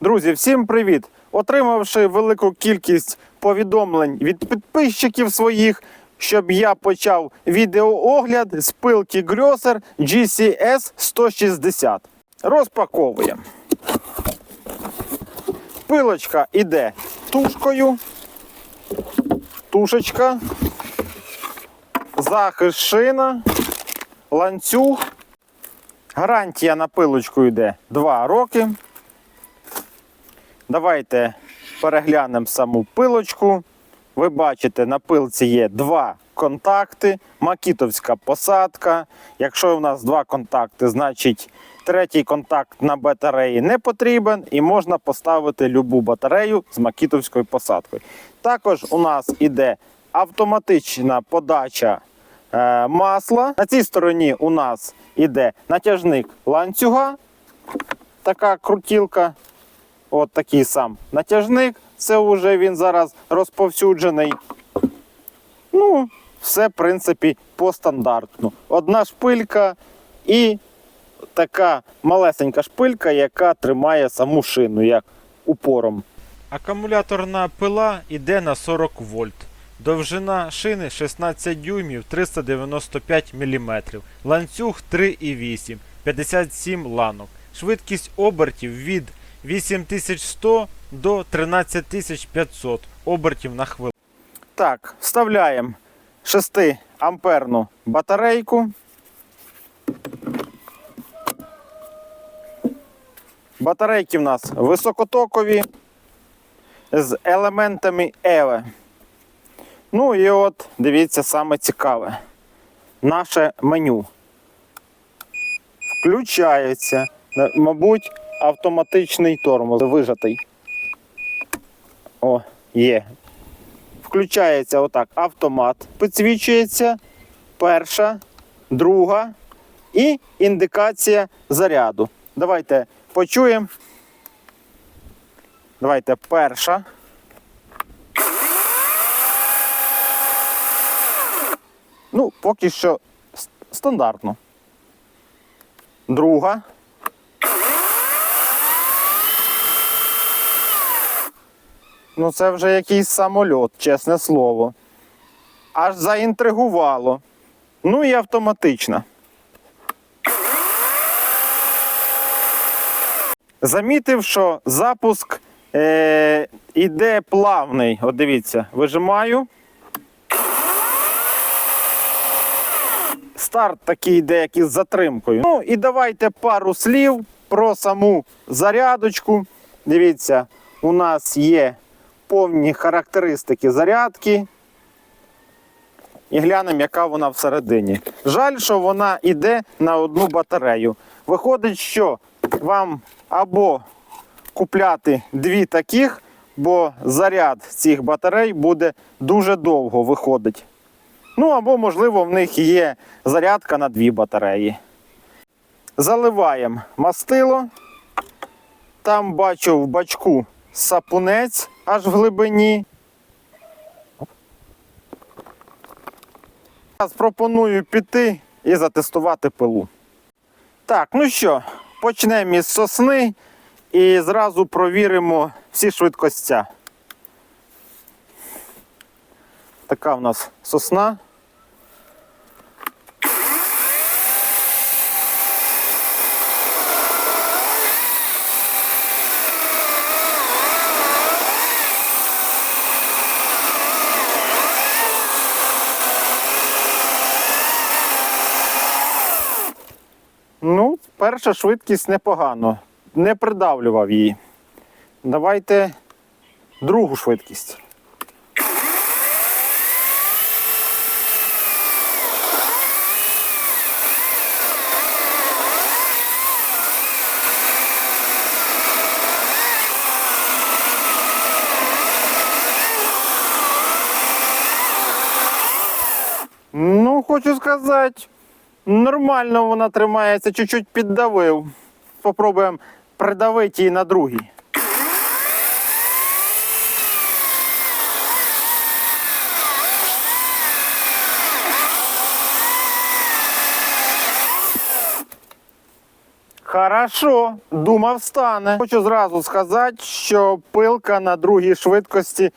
Друзі, всім привіт! Отримавши велику кількість повідомлень від підписчиків своїх, щоб я почав відеоогляд з пилки Грьосер GCS 160. Розпаковуємо. Пилочка іде тушкою, тушечка, захист шина, ланцюг. Гарантія на пилочку йде 2 роки. Давайте переглянемо саму пилочку. Ви бачите, на пилці є два контакти, макітовська посадка. Якщо у нас два контакти, значить третій контакт на батареї не потрібен і можна поставити любу батарею з макітовською посадкою. Також у нас іде автоматична подача е, масла. На цій стороні у нас іде натяжник ланцюга, така крутілка. От такий сам натяжник. Це вже він зараз розповсюджений. Ну, все, в принципі, по стандартну. Одна шпилька і така малесенька шпилька, яка тримає саму шину, як упором. Акумуляторна пила йде на 40 вольт. Довжина шини 16 дюймів 395 мм. Ланцюг 3,8, 57 ланок. Швидкість обертів від 8100 до 13500 обертів на хвилину. Так, вставляємо 6 амперну батарейку. Батарейки в нас високотокові з елементами EVE. Ну і от, дивіться, саме цікаве. Наше меню. Включається, мабуть, автоматичний тормоз вижатий. О, є. Включається отак автомат, підсвічується перша, друга і індикація заряду. Давайте почуємо. Давайте перша. Ну, поки що стандартно. Друга. Ну, це вже якийсь самольот, чесне слово. Аж заінтригувало. Ну і автоматична. Замітив, що запуск е, іде плавний. От дивіться, вижимаю. Старт такий йде, як із затримкою. Ну і давайте пару слів про саму зарядочку. Дивіться, у нас є повні характеристики зарядки. І глянемо, яка вона всередині. Жаль, що вона йде на одну батарею. Виходить, що вам або купляти дві таких, бо заряд цих батарей буде дуже довго виходить. Ну або, можливо, в них є зарядка на дві батареї. Заливаємо мастило. Там бачу в бачку сапунець аж в глибині. Зараз пропоную піти і затестувати пилу. Так, ну що, почнемо із сосни і зразу провіримо всі швидкостя. Така в нас сосна. Ну, перша швидкість непогано. Не придавлював її. Давайте другу швидкість. Ну, хочу сказати, нормально вона тримається, чуть-чуть піддавив. Попробуємо придавити її на другій. Хорошо, думав стане. Хочу зразу сказати, що пилка на другій швидкості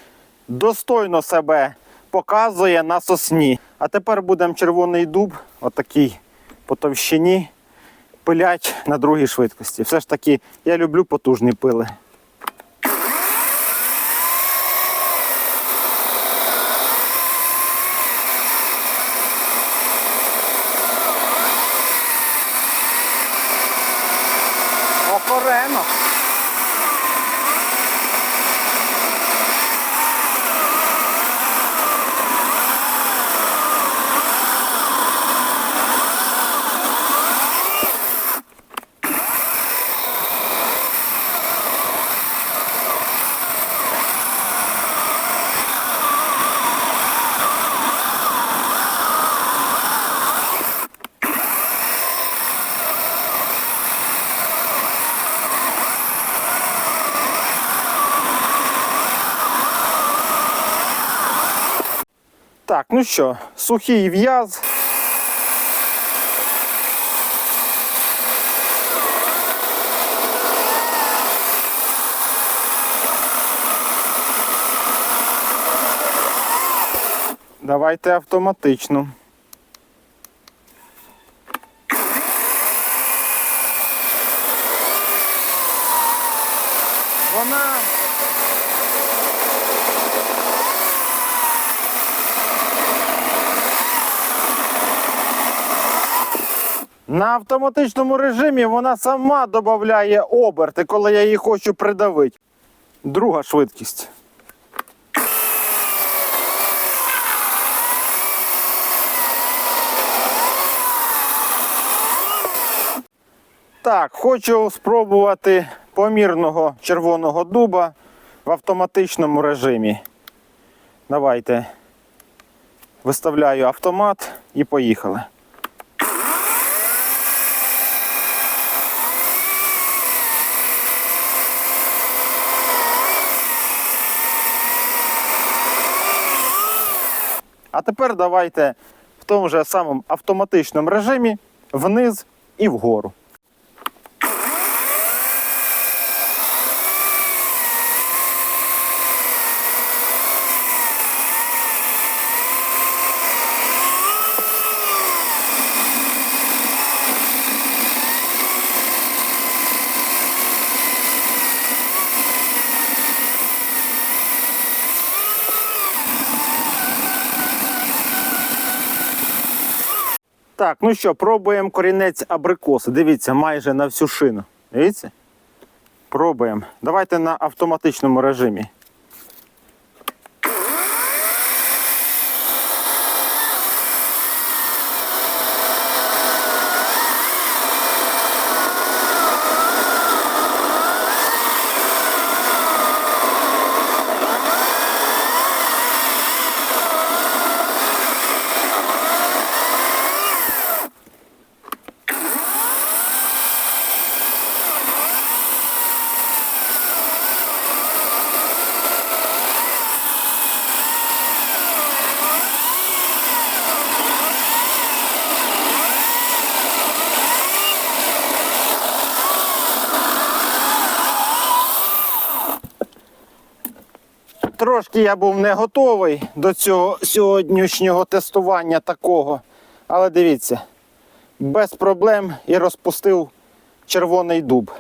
достойно себе показує на сосні. А тепер будемо червоний дуб, отакий по товщині, пилять на другій швидкості. Все ж таки, я люблю потужні пили. Охорено. Так, ну що, сухий в'яз. Давайте автоматично. Вона На автоматичному режимі вона сама додає оберти, коли я її хочу придавити. Друга швидкість. Так, хочу спробувати помірного червоного дуба в автоматичному режимі. Давайте виставляю автомат і поїхали. А тепер давайте в тому же самому автоматичному режимі вниз і вгору. Так, ну що, пробуємо корінець абрикоси. Дивіться, майже на всю шину. Дивіться? Пробуємо. Давайте на автоматичному режимі. Трошки я був не готовий до цього сьогоднішнього тестування такого. Але дивіться, без проблем і розпустив червоний дуб.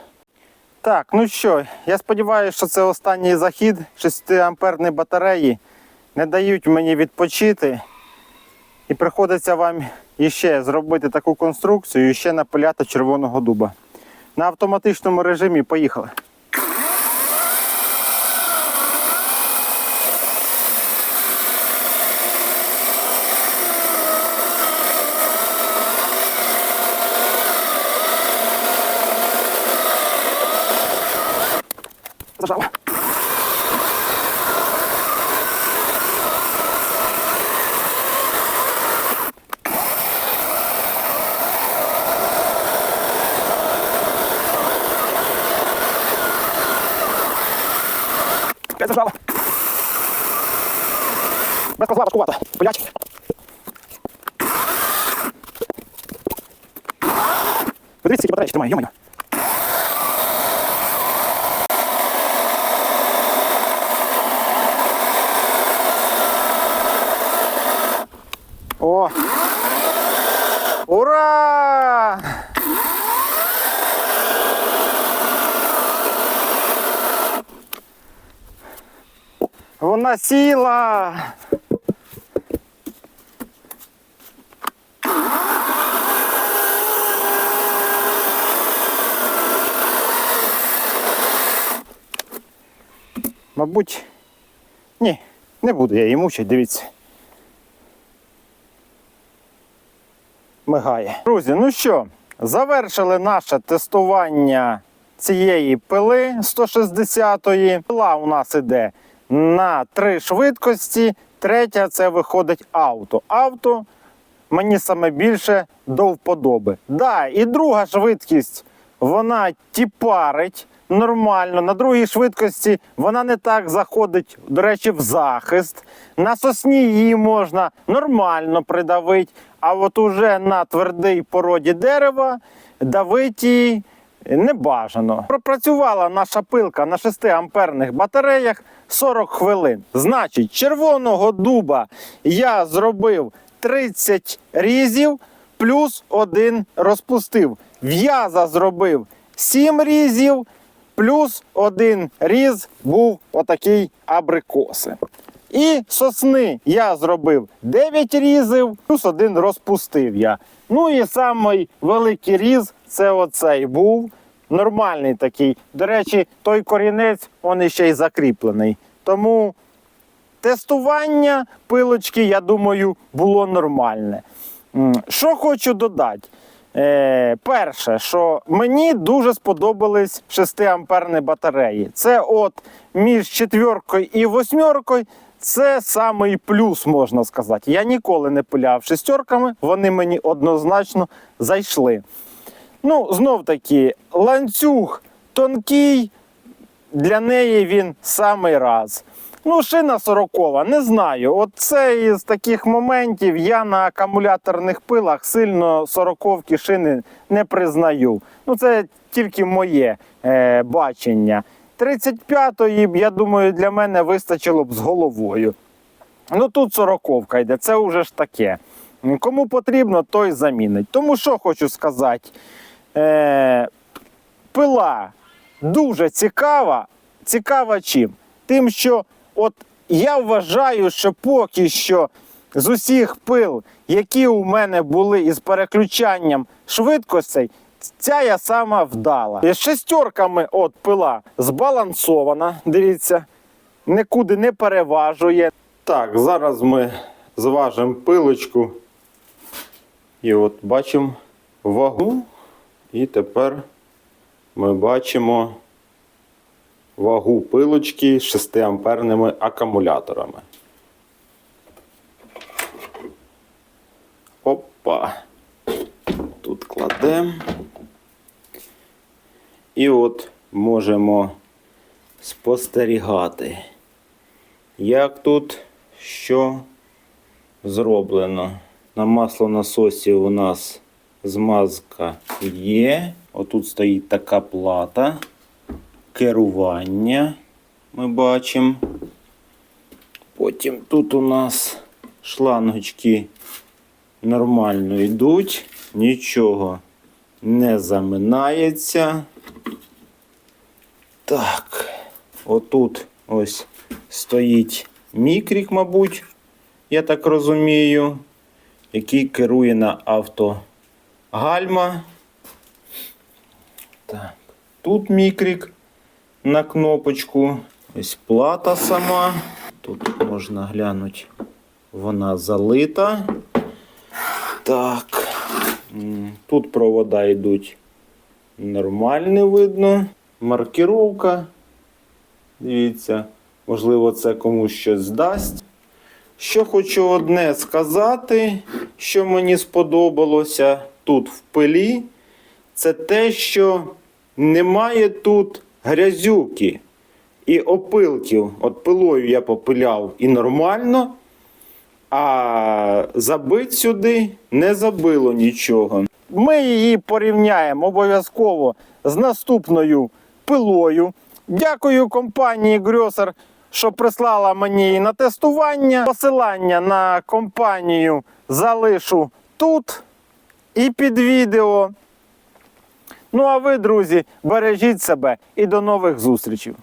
Так, ну що, я сподіваюся, що це останній захід 6 амперні батареї. Не дають мені відпочити. І приходиться вам іще зробити таку конструкцію і ще напиляти червоного дуба. На автоматичному режимі поїхали. Без козла важкувато. Блять. Ви дивіться, скільки батареї тримає, йомайо. О! Ура! Вона сіла! Мабуть, ні, не буду я її мучити, дивіться. Мигає. Друзі, ну що, завершили наше тестування цієї пили 160-ї. Пила у нас іде на три швидкості. Третя це виходить авто. Авто мені саме більше до вподоби. Да, і друга швидкість вона тіпарить нормально. На другій швидкості вона не так заходить, до речі, в захист. На сосні її можна нормально придавити, а от уже на твердій породі дерева давити її не бажано. Пропрацювала наша пилка на 6 амперних батареях 40 хвилин. Значить, червоного дуба я зробив 30 різів плюс один розпустив. В'яза зробив 7 різів, плюс один різ був отакий абрикоси. І сосни я зробив 9 різів, плюс один розпустив я. Ну і самий великий різ це оцей був. Нормальний такий. До речі, той корінець він ще й закріплений. Тому тестування пилочки, я думаю, було нормальне. Що хочу додати? Е, перше, що мені дуже сподобались 6 амперні батареї. Це от між четвіркою і восьмеркою. Це самий плюс, можна сказати. Я ніколи не пиляв шестерками, вони мені однозначно зайшли. Ну, знов таки, ланцюг тонкий, для неї він самий раз. Ну, шина сорокова, не знаю. От це із таких моментів я на акумуляторних пилах сильно сороковки шини не признаю. Ну, це тільки моє е, бачення. 35-ї, я думаю, для мене вистачило б з головою. Ну тут сороковка йде, це вже ж таке. Кому потрібно, той замінить. Тому що хочу сказати, е, пила дуже цікава. Цікава чим? Тим, що от я вважаю, що поки що з усіх пил, які у мене були із переключанням швидкостей, ця я сама вдала. З шестерками от пила збалансована, дивіться, нікуди не переважує. Так, зараз ми зважимо пилочку. І от бачимо вагу. І тепер ми бачимо вагу пилочки з 6 амперними акумуляторами. Опа. Тут кладемо. І от можемо спостерігати, як тут що зроблено. На маслонасосі у нас змазка є. Отут стоїть така плата. Керування ми бачимо. Потім тут у нас шлангочки нормально йдуть, нічого не заминається. Так, отут ось стоїть мікрік, мабуть, я так розумію, який керує на авто гальма. Так, тут мікрік на кнопочку. Ось плата сама. Тут можна глянути, вона залита. Так. Тут провода йдуть нормально видно. Маркіровка. Дивіться, можливо, це комусь щось здасть. Що хочу одне сказати, що мені сподобалося тут в пилі, це те, що немає тут грязюки і опилків. От пилою я попиляв і нормально, а забить сюди не забило нічого. Ми її порівняємо обов'язково з наступною пилою. Дякую компанії Грьосер, що прислала мені на тестування. Посилання на компанію залишу тут і під відео. Ну а ви, друзі, бережіть себе і до нових зустрічей.